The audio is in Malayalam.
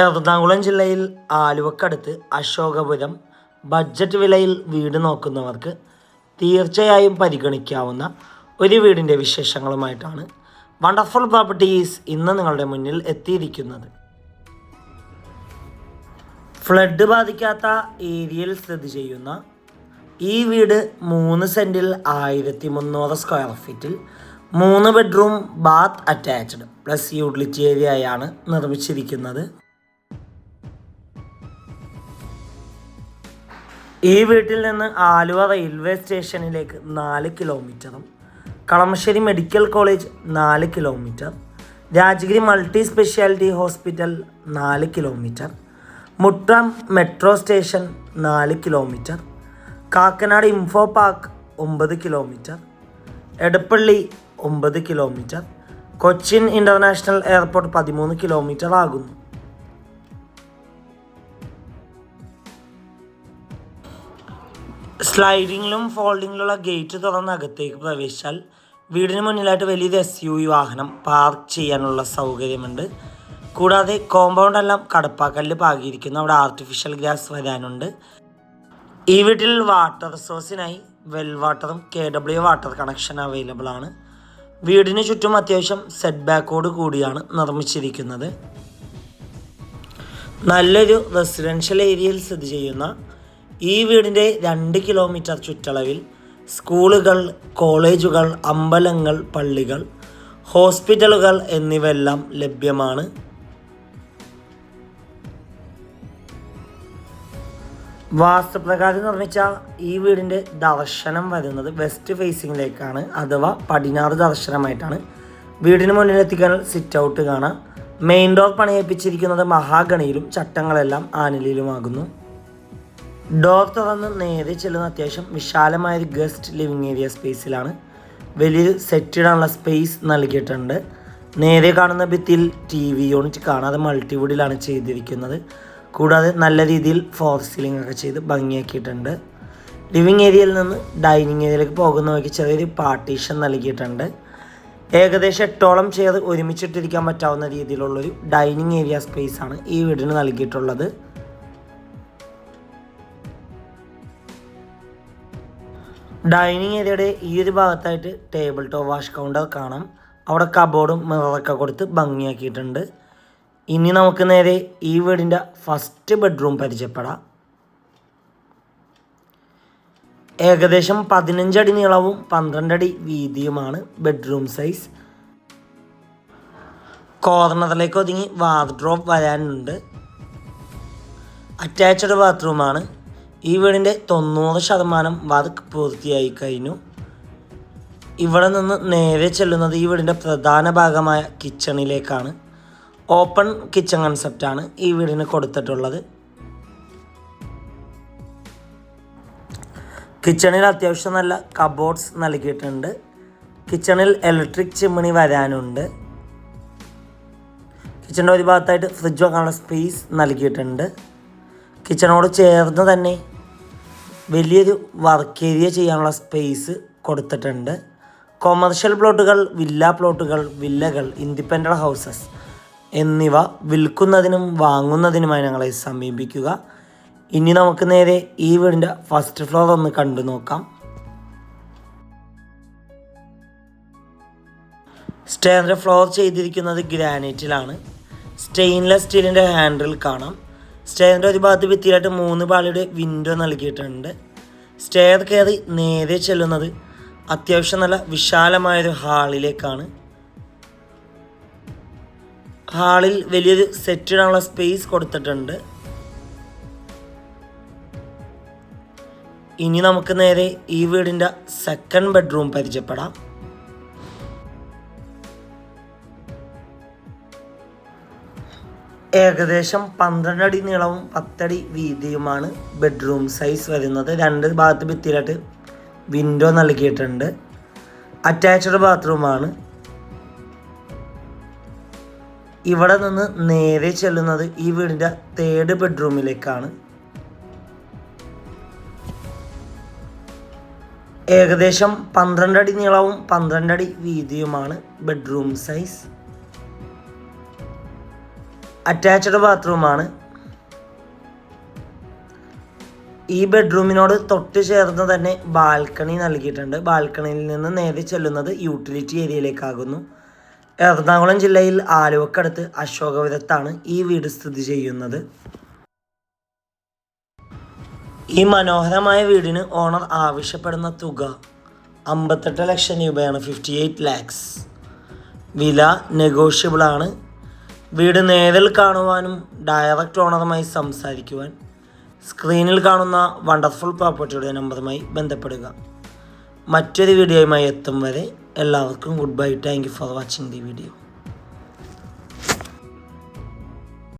എറണാകുളം ജില്ലയിൽ ആലുവക്കടുത്ത് അശോകപുരം ബഡ്ജറ്റ് വിലയിൽ വീട് നോക്കുന്നവർക്ക് തീർച്ചയായും പരിഗണിക്കാവുന്ന ഒരു വീടിന്റെ വിശേഷങ്ങളുമായിട്ടാണ് വണ്ടർഫുൾ പ്രോപ്പർട്ടീസ് ഇന്ന് നിങ്ങളുടെ മുന്നിൽ എത്തിയിരിക്കുന്നത്. ഫ്ലഡ് ബാധിക്കാത്ത ഏരിയയിൽ സ്ഥിതി ചെയ്യുന്ന ഈ വീട് മൂന്ന് സെന്റിൽ ആയിരത്തി മുന്നൂറ് സ്ക്വയർ ഫീറ്റിൽ മൂന്ന് bedroom bath attached plus utility ഏരിയയാണ് നിർമ്മിച്ചിരിക്കുന്നത്. ഈ വീട്ടിൽ നിന്ന് ആലുവ റെയിൽവേ സ്റ്റേഷനിലേക്ക് നാല് കിലോമീറ്ററും കളമശ്ശേരി മെഡിക്കൽ കോളേജ് നാല് kilometre Rajagiri multi speciality hospital നാല് കിലോമീറ്റർ മുട്ടം മെട്രോ സ്റ്റേഷൻ നാല് കിലോമീറ്റർ കാക്കനാട് ഇൻഫോ പാർക്ക് ഒമ്പത് കിലോമീറ്റർ എടപ്പള്ളി ഒമ്പത് കിലോമീറ്റർ കൊച്ചിൻ ഇന്റർനാഷണൽ എയർപോർട്ട് പതിമൂന്ന് കിലോമീറ്റർ ആകുന്നു. സ്ലൈഡിങ്ങിലും ഫോൾഡിങ്ങിലുള്ള ഗേറ്റ് തുറന്ന് അകത്തേക്ക് പ്രവേശിച്ചാൽ വീടിന് മുന്നിലായിട്ട് വലിയൊരു എസ് യു വി വാഹനം പാർക്ക് ചെയ്യാനുള്ള സൗകര്യമുണ്ട്. കൂടാതെ കോമ്പൗണ്ട് എല്ലാം കടപ്പാക്കല്ല് പാകിയിരിക്കുന്നു. അവിടെ ആർട്ടിഫിഷ്യൽ ഗ്രാസ് വരാനുണ്ട്. ഈ വീട്ടിൽ വാട്ടർ റിസോഴ്സിനായി വെൽ വാട്ടറും K W water connection available ആണ്. വീടിന് ചുറ്റും അത്യാവശ്യം സെറ്റ് ബാക്കോട് കൂടിയാണ് നിർമ്മിച്ചിരിക്കുന്നത്. നല്ലൊരു റെസിഡൻഷ്യൽ ഏരിയയിൽ സ്ഥിതി ചെയ്യുന്ന ഈ വീടിന്റെ രണ്ട് കിലോമീറ്റർ ചുറ്റളവിൽ സ്കൂളുകൾ കോളേജുകൾ അമ്പലങ്ങൾ പള്ളികൾ ഹോസ്പിറ്റലുകൾ എന്നിവയെല്ലാം ലഭ്യമാണ്. വാസ്തുപ്രകാരം നിർമ്മിച്ച ഈ വീടിന്റെ ദർശനം വരുന്നത് വെസ്റ്റ് ഫേസിങ്ങിലേക്കാണ് അഥവാ പടിഞ്ഞാറ് ദർശനമായിട്ടാണ്. വീടിന് മുന്നിലെത്തിക്കാൻ സിറ്റ് ഔട്ട് കാണാം. മെയിൻ ഡോർ പണിയേപ്പിച്ചിരിക്കുന്നത് മഹാഗണിയിലും ചട്ടങ്ങളെല്ലാം ആനിലിലുമാകുന്നു. ഡോർ തുറന്ന് നേരെ ചെല്ലുന്ന അത്യാവശ്യം വിശാലമായ ഒരു ഗസ്റ്റ് ലിവിങ് ഏരിയ സ്പേസിലാണ്. വലിയൊരു സെറ്റ് ഇടാനുള്ള സ്പേസ് നൽകിയിട്ടുണ്ട്. നേരെ കാണുന്ന ഭിത്തിയിൽ ടി വി യൂണിറ്റ് കാണാതെ മൾട്ടിവുഡിലാണ് ചെയ്തിരിക്കുന്നത്. കൂടാതെ നല്ല രീതിയിൽ ഫോർ സീലിംഗ് ഒക്കെ ചെയ്ത് ഭംഗിയാക്കിയിട്ടുണ്ട്. ലിവിങ് ഏരിയയിൽ നിന്ന് ഡൈനിങ് ഏരിയയിലേക്ക് പോകുന്ന വഴിക്ക് ചെറിയൊരു പാർട്ടീഷൻ നൽകിയിട്ടുണ്ട്. ഏകദേശം എട്ടോളം ചെയർ ഒരുമിച്ചിട്ടിരിക്കാൻ പറ്റാവുന്ന രീതിയിലുള്ളൊരു ഡൈനിങ് ഏരിയ സ്പേസ് ആണ് ഈ വീടിന് നൽകിയിട്ടുള്ളത്. ഡൈനിങ് ഏരിയയുടെ ഈ ഒരു ഭാഗത്തായിട്ട് ടേബിൾ ടോപ്പ് വാഷ് കൗണ്ടർ കാണാം. അവിടെ കബോർഡും മിററൊക്കെ കൊടുത്ത് ഭംഗിയാക്കിയിട്ടുണ്ട്. ഇനി നമുക്ക് നേരെ ഈ വീടിന്റെ ഫസ്റ്റ് ബെഡ്റൂം പരിചയപ്പെടാം. ഏകദേശം പതിനഞ്ചടി നീളവും പന്ത്രണ്ടടി വീതിയുമാണ് ബെഡ്റൂം സൈസ് കോർണറിലേക്ക് ഒതുങ്ങി വാർഡ്രോപ്പ് വരാനുണ്ട്. അറ്റാച്ച്ഡ് ബാത്റൂമാണ് ഈ വീടിന്റെ തൊണ്ണൂറ് ശതമാനം വർക്ക് പൂർത്തിയായി കഴിഞ്ഞു. ഇവിടെ നിന്ന് നേരെ ചെല്ലുന്നത് ഈ വീടിന്റെ പ്രധാന ഭാഗമായ കിച്ചണിലേക്കാണ്. ഓപ്പൺ കിച്ചൺ കൺസെപ്റ്റാണ് ഈ വീടിന് കൊടുത്തിട്ടുള്ളത്. കിച്ചണിൽ അത്യാവശ്യം നല്ല കബോർഡ്സ് നൽകിയിട്ടുണ്ട്. കിച്ചണിൽ ഇലക്ട്രിക് ചിമ്മിണി വരാനുണ്ട്. കിച്ചണിന്റെ ഒരു ഭാഗത്തായിട്ട് ഫ്രിഡ്ജ് വെക്കാനുള്ള സ്പേസ് നൽകിയിട്ടുണ്ട്. കിച്ചണോട് ചേർന്ന് തന്നെ വലിയൊരു വർക്ക് ഏരിയ ചെയ്യാനുള്ള സ്പേസ് കൊടുത്തിട്ടുണ്ട്. കൊമേർഷ്യൽ പ്ലോട്ടുകൾ വില്ല പ്ലോട്ടുകൾ വില്ലകൾ ഇൻഡിപെൻഡന്റ് ഹൗസസ് എന്നിവ വിൽക്കുന്നതിനും വാങ്ങുന്നതിനുമായി ഞങ്ങളെ സമീപിക്കുക. ഇനി നമുക്ക് നേരെ ഈ വീടിന്റെ ഫസ്റ്റ് ഫ്ലോർ ഒന്ന് കണ്ടു നോക്കാം. സ്റ്റെയറിന്റെ ഫ്ലോർ ചെയ്തിരിക്കുന്നത് ഗ്രാനൈറ്റിലാണ് സ്റ്റെയിൻലെസ് സ്റ്റീലിന്റെ ഹാൻഡിൽ കാണാം. സ്റ്റെയറിന്റെ ഒരു ഭാഗത്ത് ഭിത്തിയിലായിട്ട് മൂന്ന് പാളിയുടെ വിൻഡോ നൽകിയിട്ടുണ്ട്. സ്റ്റെയർ കയറി നേരെ ചെല്ലുന്നത് അത്യാവശ്യം നല്ല വിശാലമായൊരു ഹാളിലേക്കാണ് ഹാളിൽ വലിയൊരു സെറ്റ് ഇടാനുള്ള സ്പേസ് കൊടുത്തിട്ടുണ്ട്. ഇനി നമുക്ക് നേരെ ഈ വീടിന്റെ സെക്കൻഡ് ബെഡ്റൂം പരിചയപ്പെടാം. ഏകദേശം പന്ത്രണ്ട് അടി നീളവും പത്തടി വീതിയുമാണ് ബെഡ്റൂം സൈസ് വരുന്നത്. രണ്ട് ഭാഗത്ത് ഭിത്തിയിലായിട്ട് വിൻഡോ നൽകിയിട്ടുണ്ട്. അറ്റാച്ച്ഡ് ബാത്റൂമാണ് ഇവിടെ നിന്ന് നേരെ ചെല്ലുന്നത് ഈ വീടിന്റെ തേർഡ് ബെഡ്റൂമിലേക്കാണ് ഏകദേശം പന്ത്രണ്ട് അടി നീളവും പന്ത്രണ്ട് അടി വീതിയുമാണ് ബെഡ്റൂം സൈസ് അറ്റാച്ച്ഡ് ബാത്റൂമാണ് ഈ ബെഡ്റൂമിനോട് തൊട്ട് ചേർന്ന് തന്നെ ബാൽക്കണി നൽകിയിട്ടുണ്ട്. ബാൽക്കണിയിൽ നിന്ന് നേരെ ചെല്ലുന്നത് യൂട്ടിലിറ്റി ഏരിയയിലേക്കാകുന്നു എറണാകുളം ജില്ലയിൽ ആലുവക്കടുത്ത് അശോകപുരത്താണ് ഈ വീട് സ്ഥിതി ചെയ്യുന്നത്. ഈ മനോഹരമായ വീടിന് ഓണർ ആവശ്യപ്പെടുന്ന തുക അമ്പത്തെട്ട് ലക്ഷം രൂപയാണ് ഫിഫ്റ്റി എയ്റ്റ് ലാക്സ് വില നെഗോഷ്യബിൾ ആണ്. വീട് നേരിൽ കാണുവാനും ഡയറക്റ്റ് ഓണറുമായി സംസാരിക്കുവാൻ സ്ക്രീനിൽ കാണുന്ന വണ്ടർഫുൾ പ്രോപ്പർട്ടിയുടെ നമ്പറുമായി ബന്ധപ്പെടുക. മറ്റൊരു വീഡിയോയുമായി എത്തും വരെ എല്ലാവർക്കും goodbye thank you for watching the video